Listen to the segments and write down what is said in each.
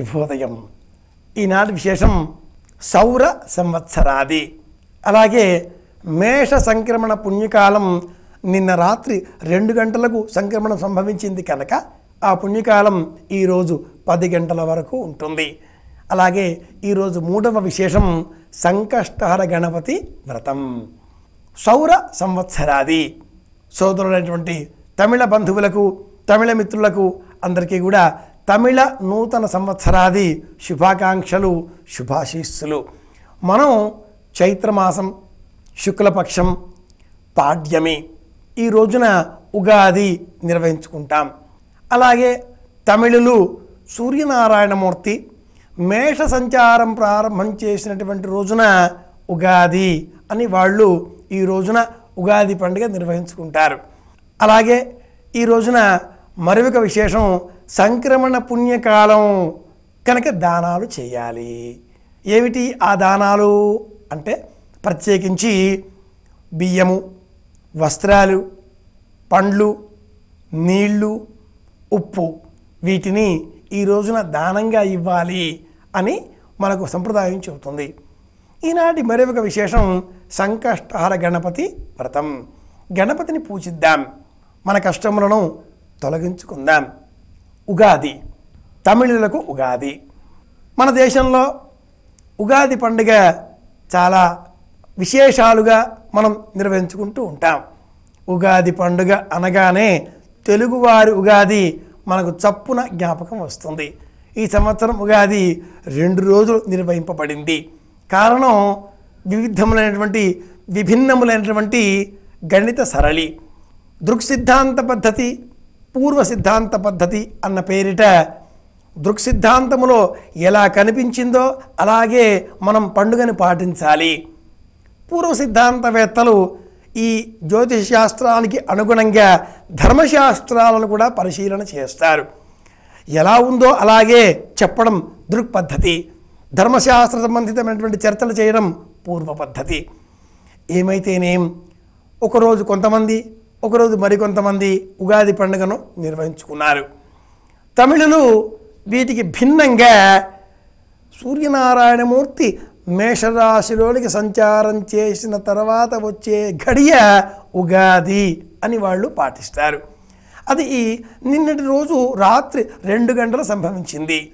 శుభోదయం. ఈనాటి విశేషం సౌర సంవత్సరాది. అలాగే మేష సంక్రమణ పుణ్యకాలం నిన్న రాత్రి రెండు గంటలకు సంక్రమణం సంభవించింది కనుక ఆ పుణ్యకాలం ఈరోజు పది గంటల వరకు ఉంటుంది. అలాగే ఈరోజు మూడవ విశేషం సంకష్టహర గణపతి వ్రతం. సౌర సంవత్సరాది. సోదరులైనటువంటి తమిళ బంధువులకు తమిళ మిత్రులకు అందరికీ కూడా తమిళ నూతన సంవత్సరాది శుభాకాంక్షలు శుభాశీస్సులు. మనం చైత్రమాసం శుక్లపక్షం పాడ్యమి ఈ రోజున ఉగాది నిర్వహించుకుంటాం. అలాగే తమిళులు సూర్యనారాయణమూర్తి మేష సంచారం ప్రారంభం చేసినటువంటి రోజున ఉగాది అని వాళ్ళు ఈ రోజున ఉగాది పండుగ నిర్వహించుకుంటారు. అలాగే ఈ రోజున మరొక విశేషం సంక్రమణ పుణ్యకాలం కనుక దానాలు చేయాలి. ఏమిటి ఆ దానాలు? అంటే ప్రత్యేకించి బియ్యము వస్త్రాలు పండ్లు నీళ్ళు ఉప్పు. వీటిని ఈ రోజున దానంగా ఇవ్వాలి అని మనకు సంప్రదాయం చెబుతుంది. ఈనాటి మరొక విశేషం సంకష్టహర గణపతి వ్రతం. గణపతిని పూజిద్దాం. మన కష్టములను తొలగించుకుందాం. ఉగాది. తమిళులకు ఉగాది. మన దేశంలో ఉగాది పండుగ చాలా విశేషాలుగా మనం నిర్వహించుకుంటూ ఉంటాం. ఉగాది పండుగ అనగానే తెలుగువారి ఉగాది మనకు చప్పున జ్ఞాపకం వస్తుంది. ఈ సంవత్సరం ఉగాది రెండు రోజులు నిర్వహింపబడింది. కారణం వివిధములైనటువంటి విభిన్నములైనటువంటి గణిత సరళి. దృక్సిద్ధాంత పద్ధతి పూర్వ సిద్ధాంత పద్ధతి అన్న పేరిట దృక్సిద్ధాంతములో ఎలా కనిపించిందో అలాగే మనం పండుగను పాటించాలి. పూర్వ సిద్ధాంతవేత్తలు ఈ జ్యోతిష శాస్త్రానికి అనుగుణంగా ధర్మశాస్త్రాలను కూడా పరిశీలన చేస్తారు. ఎలా ఉందో అలాగే చెప్పడం దృక్పద్ధతి ధర్మశాస్త్ర సంబంధితమైనటువంటి చర్చలు చేయడం పూర్వ పద్ధతి. ఏమైతేనేం? ఒకరోజు కొంతమంది ఒకరోజు మరికొంతమంది ఉగాది పండుగను నిర్వహించుకున్నారు. తమిళులు వీటికి భిన్నంగా సూర్యనారాయణమూర్తి మేషరాశిలోనికి సంచారం చేసిన తర్వాత వచ్చే ఘడియ ఉగాది అని వాళ్ళు పాటిస్తారు. అది ఈ నిన్నటి రోజు రాత్రి రెండు గంటలు సంభవించింది.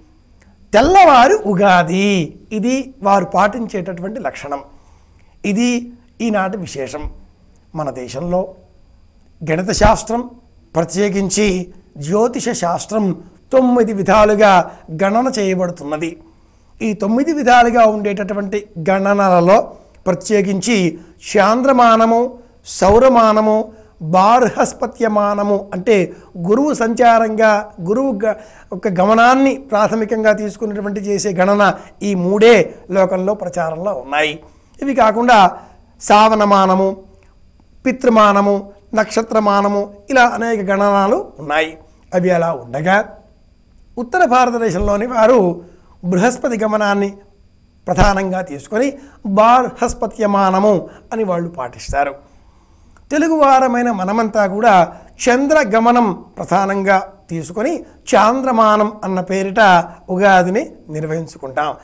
తెల్లవారు ఉగాది ఇది వారు పాటించేటటువంటి లక్షణం. ఇది ఈనాటి విశేషం. మన దేశంలో గణిత శాస్త్రం ప్రత్యేకించి జ్యోతిష శాస్త్రం తొమ్మిది విధాలుగా గణన చేయబడుతున్నది. ఈ తొమ్మిది విధాలుగా ఉండేటటువంటి గణనలలో ప్రత్యేకించి చాంద్రమానము సౌరమానము బార్హస్పత్యమానము అంటే గురువు సంచారంగా గురువు గ ఒక గమనాన్ని ప్రాథమికంగా తీసుకున్నటువంటి చేసే గణన ఈ మూడే లోకంలో ప్రచారంలో ఉన్నాయి. ఇవి కాకుండా సావనమానము పితృమానము నక్షత్రమానము ఇలా అనేక గణనాలు ఉన్నాయి. అవి అలా ఉండగా ఉత్తర భారతదేశంలోని వారు బృహస్పతి గమనాన్ని ప్రధానంగా తీసుకొని బార్హస్పత్యమానము అని వాళ్ళు పాటిస్తారు. తెలుగువారమైన మనమంతా కూడా చంద్రగమనం ప్రధానంగా తీసుకొని చాంద్రమానం అన్న పేరిట ఉగాదిని నిర్వహించుకుంటాం.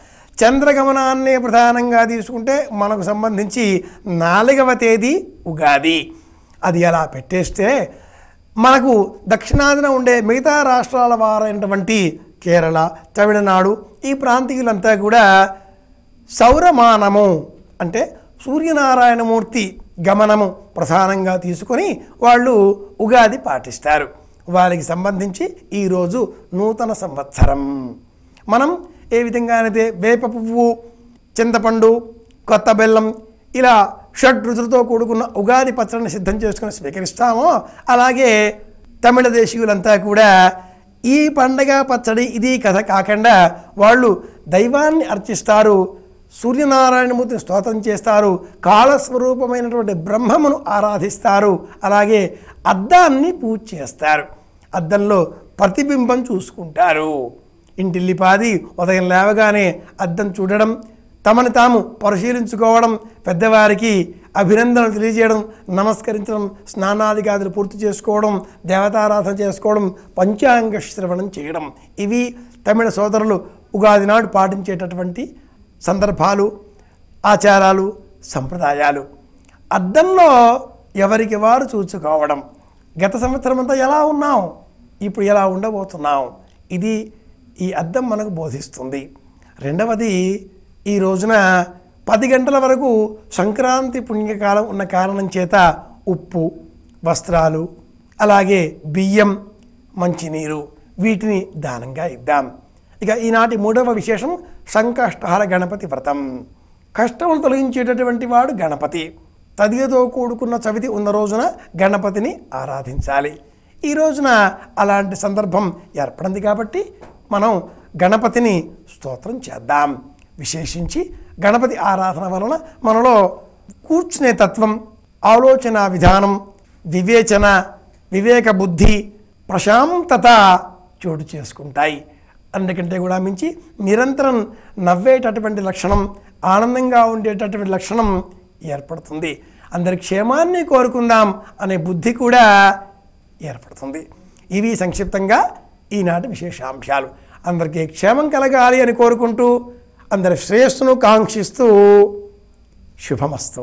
చంద్రగమనాన్ని ప్రధానంగా తీసుకుంటే మనకు సంబంధించి నాలుగవ తేదీ ఉగాది. అది అలా పెట్టేస్తే మనకు దక్షిణాదిన ఉండే మిగతా రాష్ట్రాల వారైనటువంటి కేరళ తమిళనాడు ఈ ప్రాంతీయులంతా కూడా సౌరమానము అంటే సూర్యనారాయణమూర్తి గమనము ప్రధానంగా తీసుకొని వాళ్ళు ఉగాది పాటిస్తారు. వారికి సంబంధించి ఈరోజు నూతన సంవత్సరం. మనం ఏ విధంగానైతే వేప పువ్వు చింతపండు కొత్త బెల్లం ఇలా షడ్ రుచులతో కూడుకున్న ఉగాది పచ్చడిని సిద్ధం చేసుకుని స్వీకరిస్తామో అలాగే తమిళ దేశీయులంతా కూడా ఈ పండగ పచ్చడి ఇది కథ కాకుండా వాళ్ళు దైవాన్ని అర్చిస్తారు సూర్యనారాయణమూర్తిని స్తోత్రం చేస్తారు కాలస్వరూపమైనటువంటి బ్రహ్మమును ఆరాధిస్తారు అలాగే అద్దాన్ని పూజ చేస్తారు. అద్దంలో ప్రతిబింబం చూసుకుంటారు. ఇంటిల్లిపాది ఉదయం లేవగానే అద్దం చూడడం తమని తాము పరిశీలించుకోవడం పెద్దవారికి అభినందనలు తెలియజేయడం నమస్కరించడం స్నానాదిగాదులు పూర్తి చేసుకోవడం దేవతారాధన చేసుకోవడం పంచాంగ శ్రవణం చేయడం. ఇవి తమిళ సోదరులు ఉగాది నాడు పాటించేటటువంటి సందర్భాలు ఆచారాలు సంప్రదాయాలు. అద్దంలో ఎవరికి వారు చూసుకోవడం. గత సంవత్సరం అంతా ఎలా ఉన్నాం? ఇప్పుడు ఎలా ఉండబోతున్నాం? ఇది ఈ అద్దం మనకు బోధిస్తుంది. రెండవది ఈ రోజున పది గంటల వరకు సంక్రాంతి పుణ్యకాలం ఉన్న కారణం చేత ఉప్పు వస్త్రాలు అలాగే బియ్యం మంచినీరు వీటిని దానంగా ఇద్దాం. ఇక ఈనాటి మూడవ విశేషం సంకష్టహార గణపతి వ్రతం. కష్టములు తొలగించేటటువంటి వాడు గణపతి. తదిగతో కూడుకున్న చవితి ఉన్న రోజున గణపతిని ఆరాధించాలి. ఈ రోజున అలాంటి సందర్భం ఏర్పడింది కాబట్టి మనం గణపతిని స్తోత్రం చేద్దాం. విశేషించి గణపతి ఆరాధన వలన మనలో కూర్చునే తత్వం ఆలోచన విధానం వివేచన వివేక బుద్ధి ప్రశాంతత చోటు చేసుకుంటాయి. అందుకంటే కూడా మించి నిరంతరం నవ్వేటటువంటి లక్షణం ఆనందంగా ఉండేటటువంటి లక్షణం ఏర్పడుతుంది. అందరి క్షేమాన్ని కోరుకుందాం అనే బుద్ధి కూడా ఏర్పడుతుంది. ఇవి సంక్షిప్తంగా ఈనాటి విశేషాంశాలు. అందరికీ క్షేమం కలగాలి అని కోరుకుంటూ అందరి శ్రేయస్సును కాంక్షిస్తూ శుభమస్తు.